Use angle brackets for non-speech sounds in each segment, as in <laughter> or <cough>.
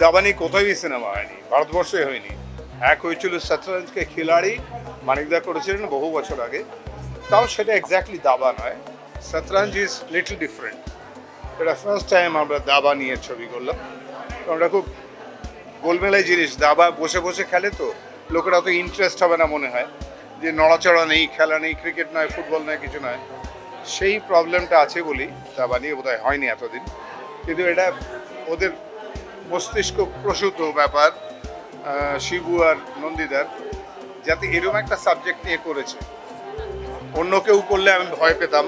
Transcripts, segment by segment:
দাবানি কোথায় সিনেমা হয়নি? ভারতবর্ষে হয়নি। এক হয়েছিল শতরঞ্জকে খিলাড়ি, মানিকদা করেছিলেন বহু বছর আগে। তাও সেটা এক্স্যাক্টলি দাবা নয়। শতরঞ্জ ইজ লিটল ডিফারেন্ট এটা ফার্স্ট টাইম আমরা দাবা নিয়ে ছবি করলাম। ওটা খুব গোলমেলাই জিনিস, দাবা বসে বসে খেলে তো লোকের অত ইন্টারেস্ট হবে না মনে হয়। যে নড়াচড়া নেই, খেলা নেই ক্রিকেট নয় ফুটবল নয়, কিছু নয়। সেই প্রবলেমটা আছে বলি, দাবা নিয়ে বোধহয় হয়নি এতদিন। কিন্তু এটা ওদের মস্তিষ্ক প্রসূত ব্যাপার শিবু আর নন্দিদার যাতে এরকম একটা সাবজেক্ট নিয়ে করেছে। অন্য কেউ করলে আমি ভয় পেতাম।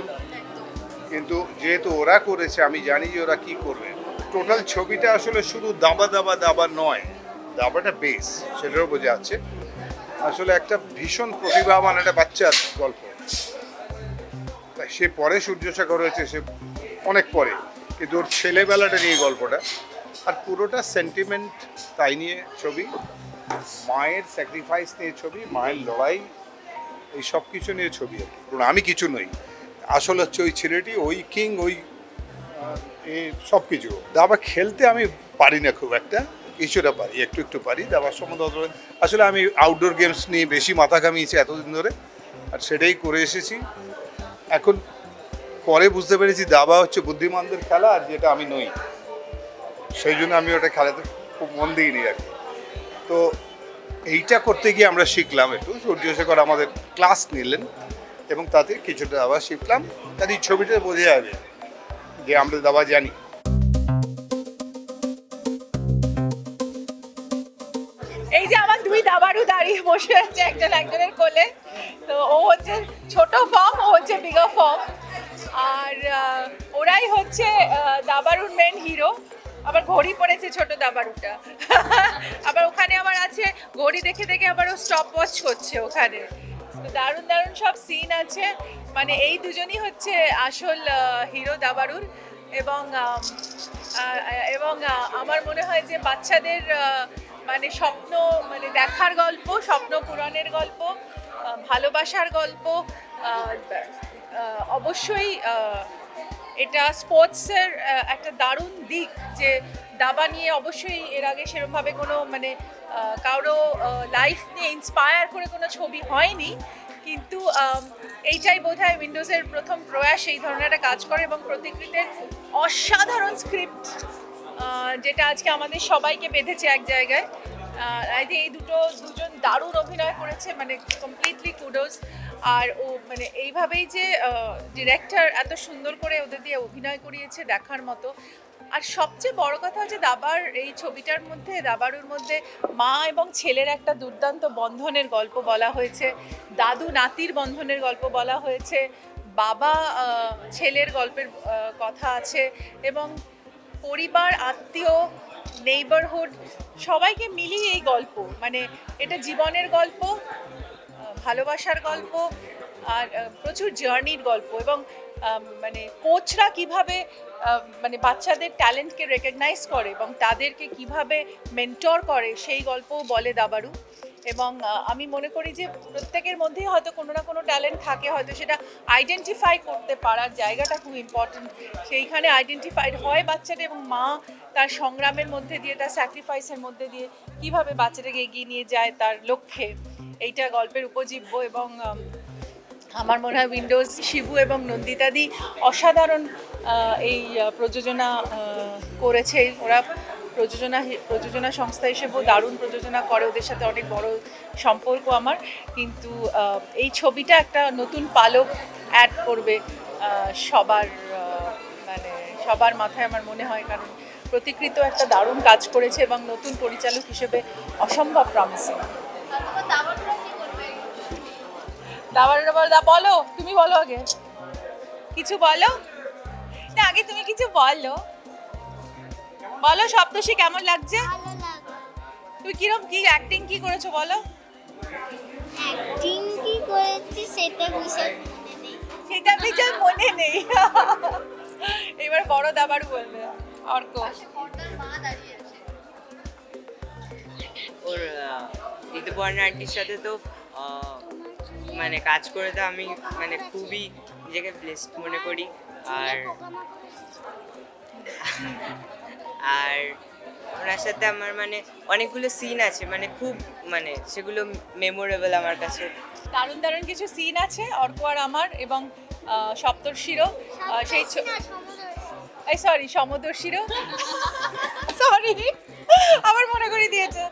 কিন্তু যেহেতু ওরা করেছে, আমি জানি যে ওরা কি করবে। টোটাল ছবিটা আসলে শুধু দাবা দাবা দাবা নয়, দাবাটা বেস সেটাও বোঝা যাচ্ছে। আসলে একটা ভীষণ প্রতিভাবান একটা বাচ্চার গল্প। সে পরে সূর্যশেখর হয়েছে, সে অনেক পরে, কিন্তু ওর ছেলেবেলাটা নিয়ে গল্পটা। আর পুরোটা সেন্টিমেন্ট তাই নিয়ে ছবি, মায়ের স্যাক্রিফাইস নিয়ে ছবি, মায়ের লড়াই, এই সব কিছু নিয়ে ছবি আর কি। আমি কিছু নই, আসল হচ্ছে ওই ছেলেটি, ওই কিং ওই সব কিছু। দাবা খেলতে আমি পারি না খুব একটা, কিছুটা পারি, একটু একটু পারি। দাবার সম্বন্ধে অত- আসলে আমি আউটডোর গেমস নিয়ে বেশি মাথা ঘামিয়েছি এতদিন ধরে, আর সেটাই করে এসেছি। এখন পরে বুঝতে পেরেছি দাবা হচ্ছে বুদ্ধিমানদের খেলা আর যেটা আমি নই। সেই জন্য আমি ওটা খেলাতে খুব মন দিইনি আর কি। তো এইটা করতে গিয়ে আমরা শিখলাম একটু সূর্যশেখর আমাদের ক্লাস নিলেন এবং তাতে কিছুটা দাবা শিখলাম। তাদের এই ছবিটা বোঝা যাবে। যে আমরা দাবা জানি। এই যে আমার দুই দাবারু দাঁড়িয়ে বসে আছে একজন একজনের কোলে। তো ও হচ্ছে ছোট ফর্ম ও হচ্ছে বিগার ফর্ম আর ওরাই হচ্ছে দাবারুর মেন হিরো আবার ঘড়ি পড়েছে ছোট দাবারুটা। <laughs> আবার ওখানে আবার আছে, ঘড়ি দেখে দেখে আবার ও স্টপ ওয়াচ করছে ওখানে। দারুণ দারুণ সব সিন আছে। মানে এই দুজনই হচ্ছে আসল হিরো দাবারুর এবং এবং আমার মনে হয় যে বাচ্চাদের মানে স্বপ্ন মানে দেখার গল্প, স্বপ্ন পূরণের গল্প ভালোবাসার গল্প অবশ্যই এটা স্পোর্টসের একটা দারুণ দিক যে দাবা নিয়ে অবশ্যই এর আগে সেরকমভাবে কোনো মানে কারও লাইফ নিয়ে ইন্সপায়ার করে কোনো ছবি হয়নি, কিন্তু এইটাই বোধ হয় উইন্ডোজের প্রথম প্রয়াস, এই ধরনের একটা কাজ করে এবং প্রতিকৃতের অসাধারণ স্ক্রিপ্ট যেটা আজকে আমাদের সবাইকে বেঁধেছে এক জায়গায়। আই থিঙ্ক এই দুটো, দুজন দারুণ অভিনয় করেছে মানে কমপ্লিটলি কুডোজ আর ও মানে এইভাবেই যে ডিরেক্টর এত সুন্দর করে ওদের দিয়ে অভিনয় করিয়েছে দেখার মতো আর সবচেয়ে বড় কথা হচ্ছে দাবার, এই ছবিটার মধ্যে, দাবারুর মধ্যে মা এবং ছেলের একটা দুর্দান্ত বন্ধনের গল্প বলা হয়েছে। দাদু নাতির বন্ধনের গল্প বলা হয়েছে। বাবা ছেলের গল্পের কথা আছে এবং পরিবার, আত্মীয় নেইবারহুড সবাইকে মিলিয়ে এই গল্প। মানে এটা জীবনের গল্প ভালোবাসার গল্প, আর প্রচুর জার্নির গল্প এবং মানে কোচরা কীভাবে মানে বাচ্চাদের ট্যালেন্টকে রেকগনাইজ করে এবং তাদেরকে কীভাবে মেন্টর করে সেই গল্পও বলে দাবারু এবং আমি মনে করি যে প্রত্যেকের মধ্যেই হয়তো কোনো না কোনো ট্যালেন্ট থাকে, হয়তো সেটা আইডেন্টিফাই করতে পারার জায়গাটা খুব ইম্পর্টেন্ট সেইখানে আইডেন্টিফাইড হয় বাচ্চাটা এবং মা তার সংগ্রামের মধ্যে দিয়ে, তার স্যাক্রিফাইসের মধ্যে দিয়ে কীভাবে বাচ্চাটাকে এগিয়ে নিয়ে যায় তার লক্ষ্যে। এইটা গল্পের উপজীব্য এবং আমার মনে হয় উইন্ডোজ শিবু এবং নন্দিতাদি অসাধারণ এই প্রযোজনা করেছে। ওরা প্রযোজনা প্রযোজনা সংস্থা হিসেবেও দারুণ প্রযোজনা করে। ওদের সাথে অনেক বড় সম্পর্ক আমার। কিন্তু এই ছবিটা একটা নতুন পালক অ্যাড করবে সবার মানে সবার মাথায় আমার মনে হয়। কারণ প্রতিকৃত একটা দারুণ কাজ করেছে এবং নতুন পরিচালক হিসেবে অসম্ভব প্রমিসিং দাবার দা বলো তুমি বলো আগে। কিছু বলো? না আগে তুমি কিছু বলো। বলো সপ্তষী কেমন লাগছে? তুমি কিরম কি অ্যাক্টিং কি করেছ বলো? অ্যাক্টিং কি করেছি সেটা মনে নেই। সেটা বিচার মনে নেই। এবার বড় দাবারু বলবে অর্ক। ওর ঋতুপর্ণা আন্টির সাথে তো আহ, মানে কাজ করে তো আমি মানে খুবই নিজেকে ব্লেসড মনে করি। আর আর ওনার সাথে আমার মানে অনেকগুলো সিন আছে মানে খুব মানে সেগুলো মেমোরেবল আমার কাছে। দারুণ দারুণ কিছু সিন আছে অর্ক আর আমার এবং সপ্তর্ষিরও। সেই এই সরি সমদর্শীরও? সরি আমার মনে করে দিয়েছে।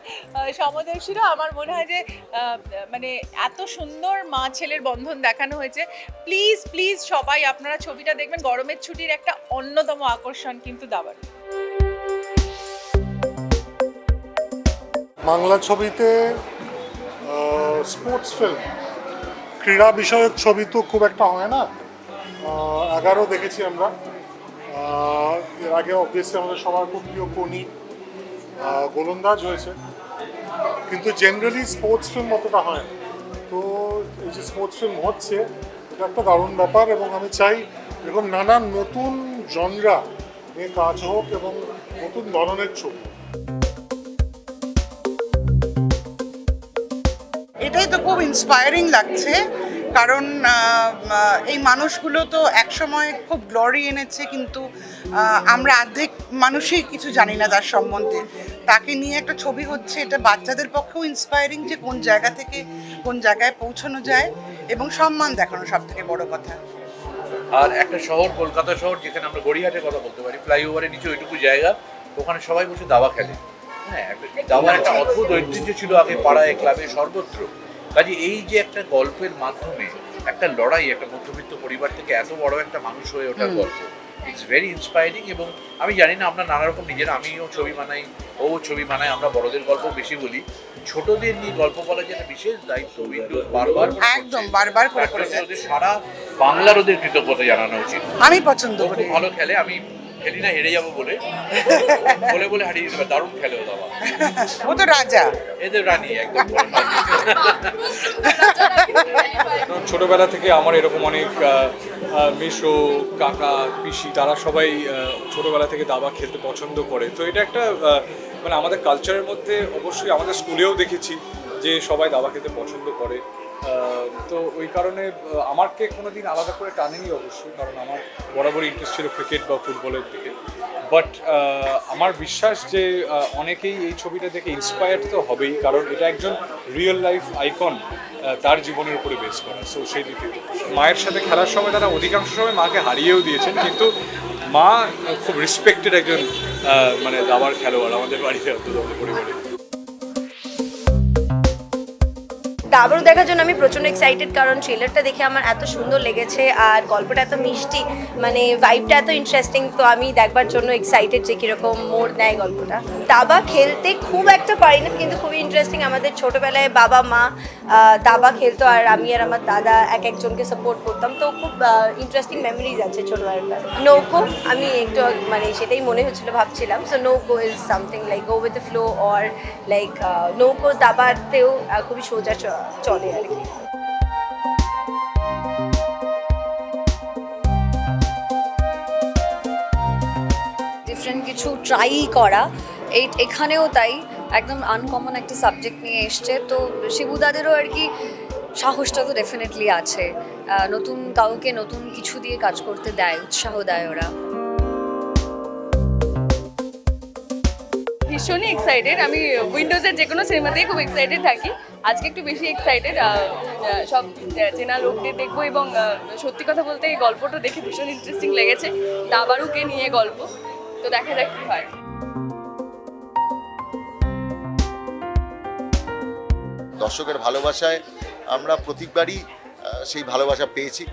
সমদর্শীরও আমার মনে হয় যে মানে এত সুন্দর মা ছেলের বন্ধন দেখানো হয়েছে। প্লিজ প্লিজ সবাই আপনারা ছবিটা দেখবেন। গরমের ছুটির একটা অন্যতম আকর্ষণ কিন্তু দাবার। বাংলা ছবিতে স্পোর্টস ফিল্ম ক্রীড়া বিষয়ক ছবি তো খুব একটা হয় না। এগারো দেখেছি আমরা। এর আগে অবভিয়াসলি আমাদের সবার খুব প্রিয় কোনি গোলন্দাজ হয়েছে। কিন্তু জেনারেলি স্পোর্টস ফিল্ম অতটা হয় তো এই যে স্পোর্টস ফিল্ম হচ্ছে, এটা একটা দারুণ ব্যাপার এবং আমি চাই এরকম নানান নতুন জনরা নিয়ে কাজ হোক এবং নতুন ধরনের ছবি। এটাই তো খুব ইন্সপায়ারিং লাগছে। কারণ এই মানুষগুলো তো একসময় খুব গ্লোরি এনেছে কিন্তু আমরা অর্ধেক মানুষই কিছু জানি না তার সম্বন্ধে। তাকে নিয়ে একটা ছবি হচ্ছে এটা বাচ্চাদের পক্ষেও ইন্সপায়ারিং যে কোন জায়গা থেকে কোন জায়গায় পৌঁছানো যায় এবং সম্মান দেখানো সব থেকে বড় কথা। আর একটা শহর কলকাতা শহর যেখানে আমরা গড়িয়াহাটের কথা বলতে পারি ফ্লাইওভারের নিচে ওইটুকু জায়গা ওখানে সবাই বসে দাবা খেলে। হ্যাঁ দাবার একটা অদ্ভুত ঐতিহ্য ছিল আগে পাড়ায় ক্লাবে সর্বত্র। কাজে এই যে একটা গল্পের মাধ্যমে একটা লড়াই একটা মধ্যবিত্ত পরিবার থেকে এত বড় একটা মানুষ হয়ে ওঠার গল্প ইটস ভেরি ইন্সপায়ারিং এবং আমি জানি না আমরা নানা রকম নিজেরা আমিও ছবি বানাই ও ছবি বানাই আমরা বড়দের গল্প বেশি বলি। ছোটদের নিয়ে গল্প বলা যে একটা বিশেষ দায়িত্ব উইন্ডোজ বারবার একদম, বারবার করে করে। সারা বাংলার ওদের কৃতজ্ঞতা জানানো উচিত। আমি পছন্দ করি। ভালো খেলে আমি খেলি না হেরে যাব বলে। বলে বলে হারিয়ে দিতে পারে। দারুণ খেলে ও দাবা ও তো রাজা। এদের রানী একদম ছোটবেলা থেকে আমার এরকম অনেক আহ, কাকা পিসি তারা সবাই ছোটবেলা থেকে দাবা খেলতে পছন্দ করে। তো এটা একটা মানে আমাদের কালচারের মধ্যে অবশ্যই আমাদের স্কুলেও দেখেছি যে সবাই দাবা খেতে পছন্দ করে। তো ওই কারণে আমাকে কোনো দিন আলাদা করে টানেনি অবশ্যই, কারণ আমার বরাবরই ইন্টারেস্ট ছিল ক্রিকেট বা ফুটবলের দিকে। বাট আমার বিশ্বাস যে অনেকেই এই ছবিটা দেখে ইন্সপায়ার্ড তো হবেই, কারণ এটা একজন রিয়েল লাইফ আইকন তার জীবনের উপরে বেস করা সো সেই দিক। মায়ের সাথে খেলার সময় তারা অধিকাংশ সময় মাকে হারিয়েও দিয়েছেন, কিন্তু মা খুব রেসপেক্টেড একজন মানে দাবার খেলোয়াড় আমাদের বাড়িতে আমাদের পরিবারে। দাবারও দেখার জন্য আমি প্রচণ্ড এক্সাইটেড কারণ ট্রেলারটা দেখে আমার এত সুন্দর লেগেছে আর গল্পটা এত মিষ্টি মানে ভাইবটা এত ইন্টারেস্টিং তো আমি দেখবার জন্য এক্সাইটেড যে কীরকম মোড় নেয় গল্পটা। দাবা খেলতে খুব একটা পারি না, কিন্তু খুবই ইন্টারেস্টিং আমাদের ছোটোবেলায় বাবা, মা দাবা খেলতো আর আমি আর আমার দাদা এক একজনকে সাপোর্ট করতাম, তো খুব ইন্টারেস্টিং মেমোরিজ আছে ছোটোবেলার নৌকো, আমি একটু মানে সেটাই মনে হচ্ছিল, ভাবছিলাম। So nouko is something like go with the flow or like নৌকো, দাবাতেও খুবই সোজা চলে আর কি। ডিফারেন্ট কিছু ট্রাই করা। এই এখানেও তাই, একদম আনকমন একটা সাবজেক্ট নিয়ে এসছে। তো শিবুদাদেরও আর কি সাহসটা তো ডেফিনেটলি আছে। নতুন কাউকে নতুন কিছু দিয়ে কাজ করতে দেয়, উৎসাহ দেয় ওরা। ভীষণই এক্সাইটেড আমি উইন্ডোজের যে কোনো সিনেমাতেই খুব এক্সাইটেড থাকি। আজকে একটু বেশি এক্সাইটেড সব চেনা লোকদের দেখব এবং সত্যি কথা বলতে এই গল্পটা দেখে ভীষণ ইন্টারেস্টিং লেগেছে। দাবারুকে নিয়ে গল্প। তো দেখা যাক কী হয়। দর্শকের ভালোবাসায় আমরা প্রত্যেকবারই আহ, সেই ভালোবাসা পেয়েছি।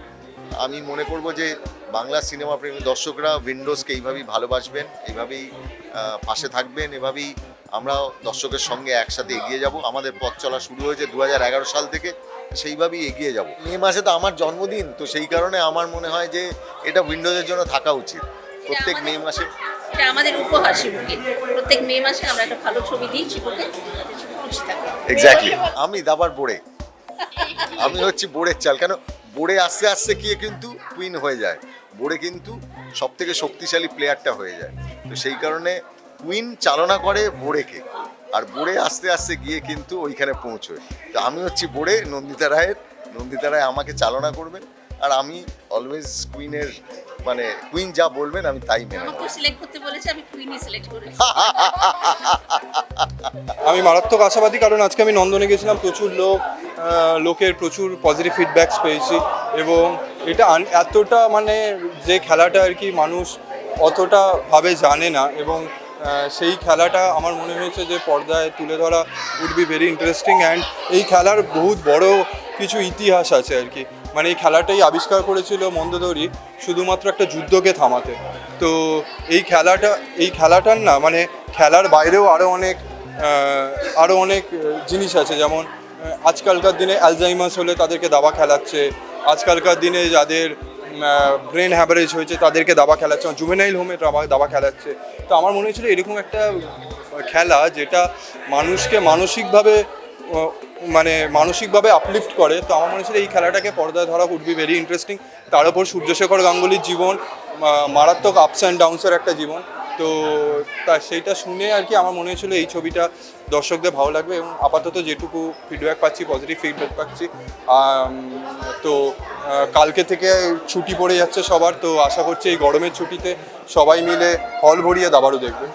আমি মনে করব যে বাংলা সিনেমা প্রেমী দর্শকরা উইন্ডোজকে এইভাবেই ভালোবাসবেন এইভাবেই পাশে থাকবেন এভাবেই আমরা দর্শকের সঙ্গে একসাথে এগিয়ে যাব। আমাদের পথ চলা শুরু হয়েছে দু হাজার এগারো সাল থেকে সেইভাবেই এগিয়ে যাব। মে মাসে তো আমার জন্মদিন তো সেই কারণে আমার মনে হয় যে এটা উইন্ডোজের জন্য থাকা উচিত। প্রত্যেক মে মাসে এটা আমাদের উপহার শিবুকে। প্রত্যেক মে মাসে আমরা একটা ভালো ছবি দিই শিবুকে এক্স্যাক্টলি আমি দাবার বোড়ে। আমি হচ্ছি বোড়ের চাল কেন বোড়ে আস্তে আস্তে গিয়ে কিন্তু কুইন হয়ে যায়। বোড়ে কিন্তু সব থেকে শক্তিশালী প্লেয়ারটা হয়ে যায়। তো সেই কারণে কুইন চালনা করে বোড়েকে। আর বোড়ে আস্তে আস্তে গিয়ে কিন্তু ওইখানে পৌঁছয়। তো আমি হচ্ছি বোড়ে নন্দিতা রায়ের। নন্দিতা রায় আমাকে চালনা করবেন। আর আমি অলওয়েজ কুইনের মানে কুইন যা বলবেন আমি তাই মেনে নেব। সিলেক্ট করতে বলেছে আমি কুইনই সিলেক্ট করেছি আমি মারাত্মক আশাবাদী কারণ আজকে আমি নন্দনে গেছিলাম প্রচুর লোক লোকের প্রচুর পজিটিভ ফিডব্যাকস পেয়েছি। এবং এটা এতটা মানে যে খেলাটা আর কি মানুষ অতটা ভাবে জানে না এবং সেই খেলাটা আমার মনে হয়েছে যে পর্দায় তুলে ধরা would be very interesting and এই খেলার বহুত বড় কিছু ইতিহাস আছে আর কি। মানে এই খেলাটাই আবিষ্কার করেছিল মন্দদরি শুধুমাত্র একটা যুদ্ধকে থামাতে। তো এই খেলাটা, এই খেলাটার না মানে খেলার বাইরেও আরও অনেক আরও অনেক জিনিস আছে। যেমন আজকালকার দিনে অ্যালজাইমাস হলে তাদেরকে দাবা খেলাচ্ছে আজকালকার দিনে যাদের ব্রেন হ্যাভারেজ হয়েছে, তাদেরকে দাবা খেলাচ্ছে জুভেনাইল হোমে দাবা খেলাচ্ছে। তো আমার মনে হয়েছিল এরকম একটা খেলা যেটা মানুষকে মানসিকভাবে মানে মানসিকভাবে আপলিফট করে। তো আমার মনে হচ্ছিল এই খেলাটাকে পর্দায় ধরা উড বি ভেরি ইন্টারেস্টিং তার উপর সূর্যশেখর গাঙ্গুলির জীবন মারাত্মক আপস অ্যান্ড ডাউন্সের একটা জীবন। তো তা সেইটা শুনে আর কি আমার মনে হয়েছিল এই ছবিটা দর্শকদের ভালো লাগবে এবং আপাতত যেটুকু ফিডব্যাক পাচ্ছি পজিটিভ ফিডব্যাক পাচ্ছি তো কালকে থেকে ছুটি পড়ে যাচ্ছে সবার, তো আশা করছি এই গরমের ছুটিতে সবাই মিলে হল ভরিয়ে দাবারও দেখবে।